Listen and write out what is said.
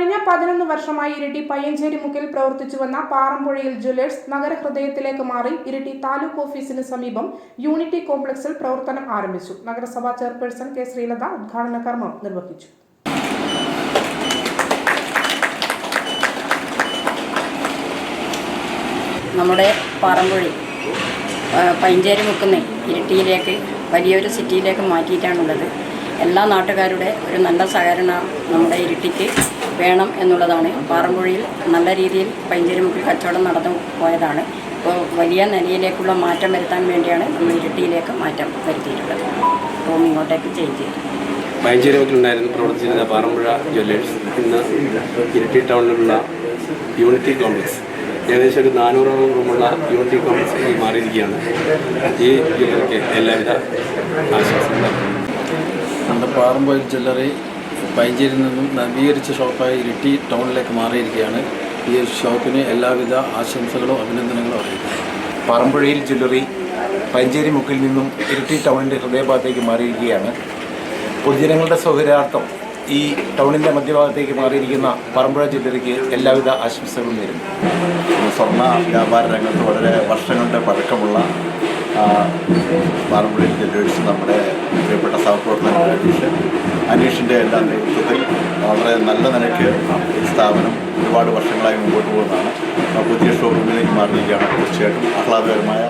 കഴിഞ്ഞ പതിനൊന്ന് വർഷമായി ഇരിട്ടി പയ്യഞ്ചേരി മുക്കിൽ പ്രവർത്തിച്ചു വന്ന പാറമ്പുഴയിൽ ജ്വല്ലേഴ്സ് നഗരഹൃദയത്തിലേക്ക് മാറി ഇരിട്ടി താലൂക്ക് ഓഫീസിന് സമീപം യൂണിറ്റി കോംപ്ലക്സിൽ പ്രവർത്തനം ആരംഭിച്ചു. നഗരസഭാ ചെയർപേഴ്സൺ കെ ശ്രീലത ഉദ്ഘാടന കർമ്മം നിർവഹിച്ചു. നമ്മുടെ പാറമ്പുഴി പയ്യഞ്ചേരി മുക്കുന്ന ഇരിട്ടിയിലേക്ക് വലിയൊരു സിറ്റിയിലേക്ക് മാറ്റിയിട്ടാണുള്ളത്. എല്ലാ നാട്ടുകാരുടെ ഒരു നല്ല സഹകരണം നമ്മുടെ ഇരിട്ടിക്ക് വേണം എന്നുള്ളതാണ്. പാറമ്പുഴയിൽ നല്ല രീതിയിൽ പൈഞ്ചേരി മുക്കിൽ കച്ചവടം നടന്നു പോയതാണ്. ഇപ്പോൾ വലിയ നിലയിലേക്കുള്ള മാറ്റം വരുത്താൻ വേണ്ടിയാണ് നമ്മൾ ഇരട്ടിയിലേക്ക് മാറ്റം വരുത്തിയിട്ടുള്ളത്. അപ്പോൾ ഇങ്ങോട്ടേക്ക് ചേഞ്ച് ചെയ്തു പയഞ്ചേരി മുക്കിലുണ്ടായിരുന്നു പ്രവർത്തിച്ചിരുന്ന പാറമ്പുഴ ജ്വല്ലേഴ്സ്. ഇന്ന് ഇരട്ടി ടൗണിലുള്ള യൂണിറ്റി കോംപ്ലക്സ്. ഏകദേശം ഒരു നാനൂറോളം റൂമുള്ള യൂണിറ്റി കോംപ്ലക്സ് ഈ മാറിയിരിക്കുകയാണ്. ഈ ജ്വല്ലറിക്ക് എല്ലാവിധ ആശംസകളും. നമ്മുടെ പാറമ്പോയിൽ ജ്വല്ലറി പൈഞ്ചേരിയിൽ നിന്നും നവീകരിച്ച ഷോപ്പായ ഇരിട്ടി ടൗണിലേക്ക് മാറിയിരിക്കുകയാണ്. ഈ ഒരു ഷോപ്പിന് എല്ലാവിധ ആശംസകളും അഭിനന്ദനങ്ങളും അറിയിക്കുന്നു. പറമ്പുഴയിൽ ജ്വല്ലറി പഞ്ചേരി മുക്കിൽ നിന്നും ഇരിട്ടി ടൗണിന്റെ ഹൃദയഭാഗത്തേക്ക് മാറിയിരിക്കുകയാണ്. പൊതുജനങ്ങളുടെ സൗകര്യാർത്ഥം ഈ ടൗണിന്റെ മധ്യഭാഗത്തേക്ക് മാറിയിരിക്കുന്ന പറമ്പുഴ ജ്വല്ലറിക്ക് എല്ലാവിധ ആശംസകളും നേരുന്നു. സ്വർണ വ്യാപാര രംഗത്ത് വളരെ വർഷങ്ങളുടെ പഴക്കമുള്ള പറമ്പുഴ ജില്ലയിൽ ജ്വല്ലേഴ്സ് നമ്മുടെ പ്രിയപ്പെട്ട സഹപ്രവർത്തകൻ അനീഷ്. അനീഷിന്റെ എല്ലാ നേതൃത്വത്തിൽ വളരെ നല്ല നിലയ്ക്ക് ഈ സ്ഥാപനം ഒരുപാട് വർഷങ്ങളായി മുമ്പോട്ട് പോകുന്നതാണ്. പുതിയ ഷോറൂമിലേക്ക് മാറിയിരിക്കുകയാണ്. തീർച്ചയായിട്ടും ആഹ്ലാദകരമായ